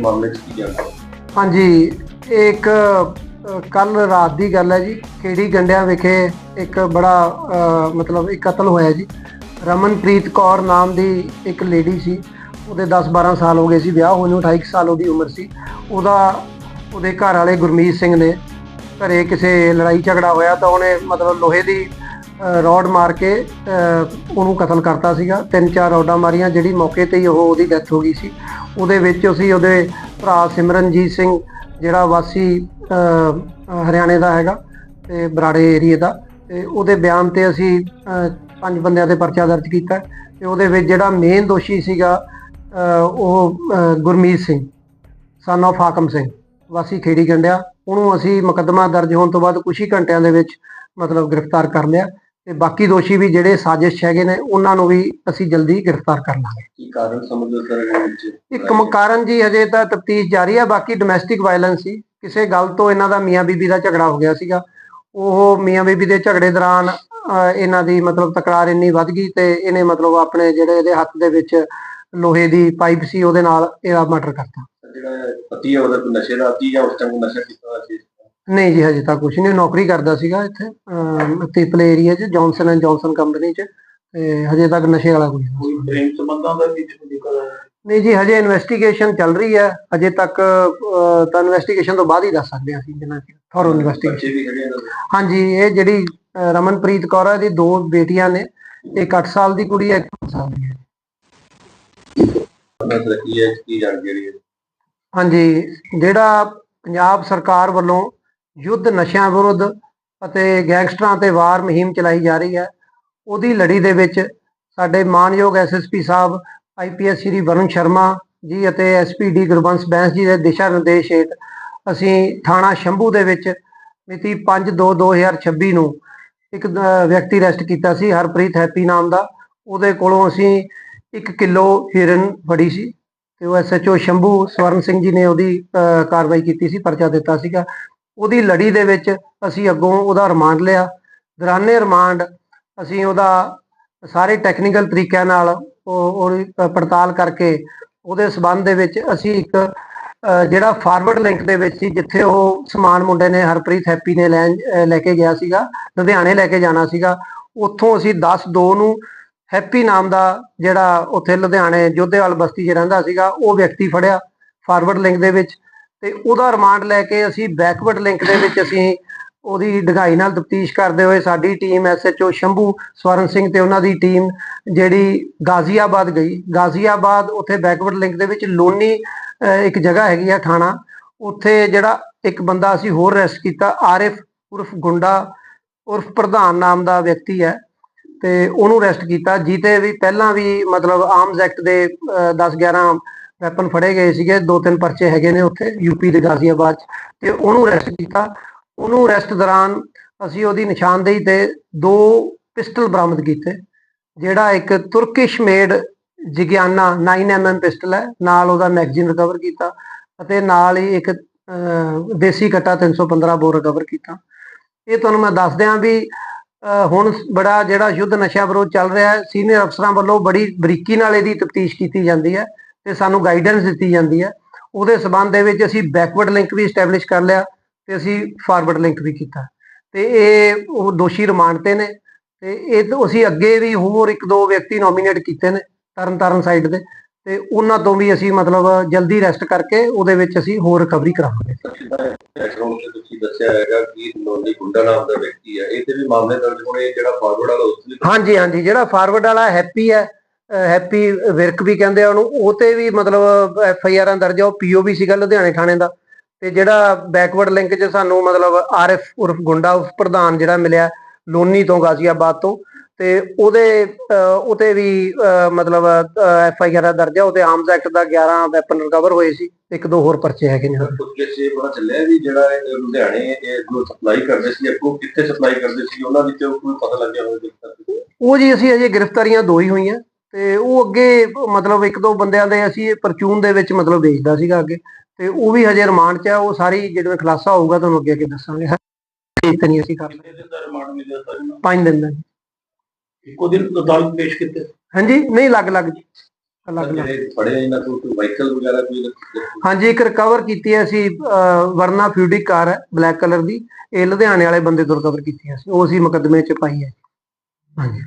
ਮਾਮਲੇ 'ਚ ਕੀ ਜਾਣਕਾਰੀ ਹਾਂਜੀ, ਇਹ ਇੱਕ ਕੱਲ ਰਾਤ ਦੀ ਗੱਲ ਹੈ ਜੀ। ਖੇੜੀ ਗੰਡਿਆਂ ਵਿਖੇ ਇੱਕ ਬੜਾ ਮਤਲਬ ਇੱਕ ਕਤਲ ਹੋਇਆ ਜੀ। ਰਮਨਪ੍ਰੀਤ ਕੌਰ ਨਾਮ ਦੀ ਇੱਕ ਲੇਡੀ ਸੀ। ਉਹਦੇ 10-12 ਸਾਲ ਹੋ ਗਏ ਸੀ ਵਿਆਹ ਹੋਏ ਨੂੰ 28 ਕੁ ਸਾਲ ਉਹਦੀ ਉਮਰ ਸੀ। ਉਹਦਾ, ਉਹਦੇ ਘਰ ਵਾਲੇ ਗੁਰਮੀਤ ਸਿੰਘ ਨੇ ਘਰੇ ਕਿਸੇ ਲੜਾਈ ਝਗੜਾ ਹੋਇਆ ਤਾਂ ਉਹਨੇ ਮਤਲਬ ਲੋਹੇ ਦੀ ਰੋਡ ਮਾਰ ਕੇ ਉਹਨੂੰ ਕਤਲ ਕਰਤਾ ਸੀਗਾ। ਤਿੰਨ ਚਾਰ ਰੋਡਾਂ ਮਾਰੀਆਂ, ਜਿਹੜੀ ਮੌਕੇ ਤੇ ਹੀ ਉਹ ਉਹਦੀ ਡੈਥ ਹੋ ਗਈ ਸੀ। ਉਹਦੇ ਵਿੱਚ ਅਸੀਂ ਉਹਦੇ ਭਰਾ ਸਿਮਰਨਜੀਤ ਸਿੰਘ, ਜਿਹੜਾ ਵਾਸੀ ਹਰਿਆਣੇ ਦਾ ਹੈਗਾ ਤੇ ਬਰਾੜੇ ਏਰੀਏ ਦਾ ਤੇ ਉਹਦੇ ਬਿਆਨ ਤੇ ਅਸੀਂ ਪੰਜ ਬੰਦਿਆਂ ਤੇ ਪਰਚਾ ਦਰਜ ਕੀਤਾ ਤੇ ਉਹਦੇ ਵਿੱਚ ਜਿਹੜਾ ਮੇਨ ਦੋਸ਼ੀ ਸੀਗਾ ਉਹ ਗੁਰਮੀਤ ਸਿੰਘ ਸਨ of ਹਾਕਮ ਸਿੰਘ, ਵਾਸੀ ਖੇੜੀ ਗੰਡਿਆ। ਉਹਨੂੰ ਅਸੀਂ ਮੁਕੱਦਮਾ ਦਰਜ ਹੋਣ ਤੋਂ ਬਾਅਦ ਕੁਝ ਹੀ ਘੰਟਿਆਂ ਦੇ ਵਿੱਚ ਮਤਲਬ ਗ੍ਰਿਫਤਾਰ ਕਰ ਲਿਆ। ਤੇ ਬਾਕੀ ਦੋਸ਼ੀ ਵੀ ਜਿਹੜੇ ਸਾਜ਼ਿਸ਼ ਹੈਗੇ ਨੇ ਉਹਨਾਂ ਨੂੰ ਵੀ ਅਸੀਂ ਜਲਦੀ ਗ੍ਰਿਫਤਾਰ ਕਰ ਲਾਂਗੇ। ਕੀ ਕਾਰਨ ਸਮਝੋ ਸਰ ਇਹਦੇ ਵਿੱਚ? ਇੱਕ ਮ- ਕਾਰਨ ਜੀ ਹਜੇ ਤਾਂ ਤਫਤੀਸ਼ ਜਾਰੀ ਹੈ ਬਾਕੀ ਡੋਮੈਸਟਿਕ ਵਾਇਲੈਂਸ ਸੀ। ਕਿਸੇ ਗੱਲ ਤੋਂ ਇਹਨਾਂ ਦਾ ਮੀਆਂ ਬੀਬੀ ਦਾ ਝਗੜਾ ਹੋ ਗਿਆ ਸੀਗਾ। ਉਹ ਮੀਆਂ ਬੀਬੀ ਦੇ ਝਗੜੇ ਦੌਰਾਨ ਅਹ, ਇਹਨਾਂ ਦੀ ਮਤਲਬ ਤਕਰਾਰ ਇੰਨੀ ਵੱਧ ਗਈ ਤੇ ਇਹਨੇ ਮਤਲਬ ਆਪਣੇ ਜਿਹੜੇ ਇਹਦੇ ਹੱਥ ਦੇ ਵਿੱਚ ਲੋਹੇ ਦੀ ਪਾਈਪ ਸੀ ਉਹਦੇ ਨਾਲ ਇਹਦਾ ਮਰਡਰ ਕਰਤਾ। ਜਿਹੜਾ ਪਤੀ ਹੈ ਉਹਦਾ ਕੋਈ ਨਸ਼ੇ ਦਾ ਆਦੀ ਜਾਂ ਉਸ ਟਾਈਮ ਨਸ਼ਾ ਕੀਤਾ ਹੋਇਆ ਸੀ? ਨਹੀਂ ਜੀ ਹਜੇ ਤਾਂ ਕੁਝ ਨਹੀਂ। ਨੌਕਰੀ ਕਰਦਾ ਸੀਗਾ ਇੱਥੇ ਤੀਪਲੇ ਏਰੀਆ 'ਚ ਜੌਨਸਨ ਐਂਡ ਜੌਨਸਨ ਕੰਪਨੀ 'ਚ। ਤੇ ਹਜੇ ਤੱਕ ਨਸ਼ੇ ਵਾਲਾ ਕੋਈ ਨਹੀਂ। ਕੋਈ ਪ੍ਰੇਮ ਸੰਬੰਧਾਂ ਦਾ ਵਿੱਚ ਕੋਈ ਜ਼ਿਕਰ ਹੈ? ਨਹੀਂ ਜੀ ਹਜੇ ਇਨਵੈਸਟੀਗੇਸ਼ਨ ਚੱਲ ਰਹੀ ਹੈ। ਅਜੇ ਤੱਕ ਅਹ, ਤਾਂ ਇਨਵੈਸਟੀਗੇਸ਼ਨ ਤੋਂ ਬਾਅਦ ਹੀ ਦੱਸ ਸਕਦੇ ਹਾਂ ਅਸੀਂ ਜਿੰਨਾ ਕਿ ਥੋਰੋ ਇਨਵੈਸਟੀਗੇਸ਼ਨ ਬੱਚੇ ਵੀ ਹੈਗੇ ਇਹਨਾਂ ਦੇ? ਹਾਂਜੀ ਇਹ ਜਿਹੜੀ ਅਹ, ਰਮਨਪ੍ਰੀਤ ਕੌਰ ਹੈ ਇਹਦੀ ਦੋ ਬੇਟੀਆਂ ਨੇ। ਇੱਕ 8 ਸਾਲ ਦੀ ਕੁੜੀ ਹੈ ਇੱਕ 5 ਸਾਲ ਦੀ ਕੀ ਹੈ? ਹਾਂਜੀ ਜਿਹੜਾ ਪੰਜਾਬ ਸਰਕਾਰ ਵੱਲੋਂ ਯੁੱਧ ਨਸ਼ਿਆਂ ਵਿਰੁੱਧ ਅਤੇ ਗੈਂਗਸਟਰਾਂ ਤੇ ਵਾਰ ਮੁਹਿੰਮ ਚਲਾਈ ਜਾ ਰਹੀ ਹੈ। ਉਹਦੀ ਲੜੀ ਦੇ ਵਿੱਚ ਸਾਡੇ ਮਾਨਯੋਗ ਐਸਐਸਪੀ ਸਾਹਿਬ ਆਈਪੀਐਸ ਸ਼੍ਰੀ ਵਰੁਣ ਸ਼ਰਮਾ ਜੀ ਅਤੇ ਐਸਪੀਡੀ ਗੁਰਬੰਸ ਬੈਂਸ ਜੀ ਦੇ ਦਿਸ਼ਾ ਨਿਰਦੇਸ਼ ਹੇਠ ਅਸੀਂ ਥਾਣਾ ਸ਼ੰਭੂ ਦੇ ਵਿੱਚ ਮਿਤੀ 5/2/2026 ਨੂੰ ਇੱਕ ਵਿਅਕਤੀ ਅਰੈਸਟ ਕੀਤਾ ਸੀ ਹਰਪ੍ਰੀਤ ਹੈਪੀ ਨਾਮ ਦਾ। ਉਹਦੇ ਕੋਲੋਂ ਅਸੀਂ 1 ਕਿਲੋ ਹੀਰਨ ਫੜੀ ਸੀ ਤੇ ਉਹ ਐਸਐਚਓ ਸ਼ੰਭੂ ਸਵਰਨ ਸਿੰਘ ਜੀ ਨੇ ਉਹਦੀ ਅਹ, ਕਾਰਵਾਈ ਕੀਤੀ ਸੀ ਪਰਚਾ ਦਿੱਤਾ ਸੀਗਾ। ਉਹਦੀ ਲੜੀ ਦੇ ਵਿੱਚ ਅਸੀਂ ਅੱਗੋਂ ਉਹਦਾ ਰਿਮਾਂਡ ਲਿਆ। ਦੌਰਾਨੇ ਰਿਮਾਂਡ ਅਸੀਂ ਉਹਦਾ ਸਾਰੇ ਟੈਕਨੀਕਲ ਤਰੀਕਿਆਂ ਨਾਲ ਉਹ ਉਹਦੀ ਪੜਤਾਲ ਕਰਕੇ ਉਹਦੇ ਸਬੰਧ ਦੇ ਵਿੱਚ ਅਸੀਂ ਇੱਕ ਜਿਹੜਾ ਫਾਰਵਰਡ ਲਿੰਕ ਦੇ ਵਿੱਚ ਸੀ, ਜਿੱਥੇ ਉਹ ਸਮਾਨ ਮੁੰਡੇ ਨੇ ਹਰਪ੍ਰੀਤ ਹੈਪੀ ਨੇ ਲੈਣ ਲੈ ਕੇ ਗਿਆ ਸੀਗਾ, ਲੁਧਿਆਣੇ ਲੈ ਕੇ ਜਾਣਾ ਸੀਗਾ। ਉੱਥੋਂ ਅਸੀਂ 10 2 ਨੂੰ ਹੈਪੀ ਨਾਮ ਦਾ ਜਿਹੜਾ ਉੱਥੇ ਲੁਧਿਆਣੇ ਜੋਧੇਵਾਲ ਬਸਤੀ 'ਚ ਰਹਿੰਦਾ ਸੀਗਾ, ਉਹ ਵਿਅਕਤੀ ਫੜਿਆ। ਫਾਰਵਰਡ ਲਿੰਕ ਦੇ ਵਿੱਚ ਤੇ ਉਹਦਾ ਰਿਮਾਂਡ ਲੈ ਕੇ ਅਸੀਂ ਬੈਕਵਰਡ ਲਿੰਕ ਦੇ ਵਿੱਚ ਅਸੀਂ ਉਹਦੀ ਡਗਾਈ ਨਾਲ ਤਫਤੀਸ਼ ਕਰਦੇ ਹੋਏ ਸਾਡੀ ਟੀਮ ਐਸਐਚਓ ਸ਼ੰਭੂ ਸਵਰਨ ਸਿੰਘ ਤੇ ਉਹਨਾਂ ਦੀ ਟੀਮ ਜਿਹੜੀ ਗਾਜ਼ੀਆਬਾਦ ਗਈ। ਗਾਜ਼ੀਆਬਾਦ ਉੱਥੇ ਬੈਕਵਰਡ ਲਿੰਕ ਦੇ ਵਿੱਚ ਲੋਨੀ ਅਹ, ਇੱਕ ਜਗ੍ਹਾ ਹੈਗੀ ਆ ਥਾਣਾ। ਉੱਥੇ ਜਿਹੜਾ ਇੱਕ ਬੰਦਾ ਅਸੀਂ ਹੋਰ ਅਰੈਸਟ ਕੀਤਾ ਆਰਿਫ ਉਰਫ ਗੁੰਡਾ ਉਰਫ ਪ੍ਰਧਾਨ ਨਾਮ ਦਾ ਵਿਅਕਤੀ ਹੈ ਤੇ ਉਹਨੂੰ ਅਰੈਸਟ ਕੀਤਾ। ਜਿੱਤੇ ਵੀ ਪਹਿਲਾਂ ਵੀ ਮਤਲਬ ਆਰਮਸ ਐਕਟ ਦੇ 10 11 ਵੈਪਨ ਫੜੇ ਗਏ ਸੀਗੇ ਦੋ ਤਿੰਨ ਪਰਚੇ ਹੈਗੇ ਨੇ ਉੱਥੇ ਯੂਪੀ ਦੇ ਗਾਜ਼ੀਆਬਾਦ 'ਚ ਤੇ ਉਹਨੂੰ ਅਰੈਸਟ ਕੀਤਾ। ਉਹਨੂੰ ਅਰੈਸਟ ਦੌਰਾਨ ਅਸੀਂ ਉਹਦੀ ਨਿਸ਼ਾਨਦੇਹੀ ਤੇ ਦੋ ਪਿਸਟਲ ਬਰਾਮਦ ਕੀਤੇ ਜਿਹੜਾ ਇੱਕ ਤੁਰਕਿਸ਼ ਮੇਡ ਜਿਗਿਆਨਾ 9mm ਪਿਸਟਲ ਹੈ ਨਾਲ ਉਹਦਾ ਮੈਗਜ਼ੀਨ ਰਿਕਵਰ ਕੀਤਾ ਅਤੇ ਨਾਲ ਹੀ ਇੱਕ ਅਹ, ਦੇਸੀ ਕਟਾ 315 ਬੋਰ ਰਿਕਵਰ ਕੀਤਾ। ਇਹ ਤੁਹਾਨੂੰ ਮੈਂ ਦੱਸ ਦਿਆਂ ਵੀ ਅਹ, ਹੁਣ ਬੜਾ ਜਿਹੜਾ ਯੁੱਧ ਨਸ਼ਾ ਵਿਰੋਧ ਚੱਲ ਰਿਹਾ ਹੈ ਸੀਨੀਅਰ ਅਫਸਰਾਂ ਵੱਲੋਂ ਬੜੀ ਬਰੀਕੀ ਨਾਲ ਇਹਦੀ ਤਫਤੀਸ਼ ਕੀਤੀ ਜਾਂਦੀ ਹੈ। ਤੇ ਸਾਨੂੰ ਗਾਈਡੈਂਸ ਦਿੱਤੀ ਜਾਂਦੀ ਹੈ। ਉਹਦੇ ਸਬੰਧ ਦੇ ਵਿੱਚ ਅਸੀਂ ਬੈਕਵਰਡ ਲਿੰਕ ਵੀ ਸਟੈਬਲਿਸ਼ ਕਰ ਲਿਆ ਤੇ ਅਸੀਂ ਫਾਰਵਰਡ ਲਿੰਕ ਵੀ ਕੀਤਾ। ਤੇ ਇਹ ਉਹ ਦੋਸ਼ੀ ਰਿਮਾਂਡ ਤੇ ਨੇ ਤੇ ਇਹ ਅਸੀਂ ਅੱਗੇ ਵੀ ਹੋਰ ਇੱਕ ਦੋ ਵਿਅਕਤੀ ਨੋਮੀਨੇਟ ਕੀਤੇ ਨੇ ਤਰਨ ਸਾਈਡ ਦੇ ਤੇ ਉਹਨਾਂ ਤੋਂ ਵੀ ਅਸੀਂ ਮਤਲਬ ਜਲਦੀ ਰੈਸਟ ਕਰਕੇ ਉਹਦੇ ਵਿੱਚ ਅਸੀਂ ਹੋਰ ਰਿਕਵਰੀ ਕਰਾਵਾਂਗੇ। ਬੈਕਗ੍ਰਾਉਂਡ ਤੇ ਤੁਸੀਂ ਦੱਸਿਆ ਹੈਗਾ ਕਿ ਨੋਨੀ ਗੁੰਡਾ ਨਾਮ ਦਾ ਵਿਅਕਤੀ ਹੈ ਇਹ ਤੇ ਵੀ ਮਾਮਲੇ ਦਰਜ ਹੋਣੇ ਜਿਹੜਾ ਫਾਰਵਰਡ ਵਾਲਾ ਉਸ ਹਾਂਜੀ ਹਾਂਜੀ, ਜਿਹੜਾ ਫਾਰਵਰਡ ਵਾਲਾ ਹੈਪੀ ਹੈ ਹੈਪੀ ਵਿਰਕ ਵੀ ਕਹਿੰਦੇ ਆ ਉਹਨੂੰ ਉਹ ਤੇ ਵੀ ਮਤਲਬ ਐਫ ਆਈ ਆਰਾਂ ਦਰਜ ਆ ਉਹ ਪੀਓ ਵੀ ਸੀਗਾ ਲੁਧਿਆਣੇ ਥਾਣੇ ਦਾ। ਤੇ ਜਿਹੜਾ ਬੈਕਵਰਡ ਲਿੰਕ 'ਚ ਸਾਨੂੰ ਮਤਲਬ ਆਰਐਫ ਉਰਫ ਗੁੰਡਾ ਉਸ ਪ੍ਰਧਾਨ ਜਿਹੜਾ ਮਿਲਿਆ ਲੋਨੀ ਤੋਂ ਗਾਜ਼ੀਆਬਾਦ ਤੋਂ ਤੇ ਉਹਦੇ ਅਹ, ਉਤੇ ਵੀ ਮਤਲਬ ਐਫ ਆਈ ਆਰ ਦਰਜ ਆ ਉਹਦੇ ਆਰਮਸ ਐਕਟ ਦਾ 11 ਵੈਪਨ ਰਿਕਵਰ ਹੋਏ ਸੀ ਇੱਕ ਦੋ ਹੋਰ ਪਰਚੇ ਹੈਗੇ ਨੇ। ਕੁਝ ਕਿਸੇ ਪਤਾ ਚੱਲਿਆ ਵੀ ਜਿਹੜਾ ਇਹ ਲੁਧਿਆਣੇ ਇਹ ਜੋ ਸਪਲਾਈ ਕਰਦੇ ਸੀ ਅੱਗੋਂ ਕਿੱਥੇ ਸਪਲਾਈ ਕਰਦੇ ਸੀ ਉਹਨਾਂ ਵਿੱਚੋਂ ਕੋਈ ਪਤਾ ਲੱਗਿਆ ਹੋਵੇ ਦਿੱਕਤ ਉਹ ਜੀ ਅਸੀਂ ਅਜੇ ਗ੍ਰਿਫਤਾਰੀਆਂ ਦੋ ਹੀ ਹੋਈਆਂ। ਤੇ ਉਹ ਅੱਗੇ ਮਤਲਬ ਇੱਕ ਦੋ ਬੰਦਿਆਂ ਦੇ ਅਸੀਂ ਪਰਚੂਨ ਦੇ ਵਿੱਚ ਮਤਲਬ ਵੇਚਦਾ ਸੀਗਾ ਅੱਗੇ ਤੇ ਉਹ ਵੀ ਹਜੇ ਰਿਮਾਂਡ 'ਚ ਆ ਉਹ ਸਾਰੀ ਜਦੋਂ ਖੁਲਾਸਾ ਹੋਊਗਾ ਤੁਹਾਨੂੰ ਅੱਗੇ ਅੱਗੇ ਦੱਸਾਂਗੇ ਠੀਕ ਤਾਂ ਨਹੀਂ ਅਸੀਂ ਕਰ ਕਿੰਨੇ ਦਿਨ ਦਾ ਰਿਮਾਂਡ ਮਿਲਿਆ ਸਰ ਇਹਨਾਂ ਪੰਜ ਦਿਨ ਦਾ। ਇੱਕੋ ਦਿਨ ਅਦਾਲਤ ਪੇਸ਼ ਕੀਤੇ? ਹਾਂਜੀ ਨਹੀਂ ਲੱਗ ਲੱਗ ਜੀ। ਅਲੱਗ ਅਲੱਗ। ਜਿਹੜੇ ਫੜੇ ਇਹਨਾਂ ਕੋਲ ਕੋਈ ਵਾਹੀਕਲ ਵਗੈਰਾ ਕੋਈ ਹਾਂਜੀ ਇੱਕ ਰਿਕਵਰ ਕੀਤੀ ਹੈ ਅਸੀਂ ਵਰਨਾ ਫਿਊਡਿਕ ਕਾਰ ਹੈ ਬਲੈਕ ਕਲਰ ਦੀ। ਇਹ ਲੁਧਿਆਣੇ ਵਾਲੇ ਬੰਦੇ ਤੋਂ ਰਿਕਵਰ ਕੀਤੀ ਹੈ ਅਸੀਂ ਉਹ ਅਸੀਂ ਮੁਕੱਦਮੇ 'ਚ ਪਾਈ ਹੈ ਹਾਂਜੀ।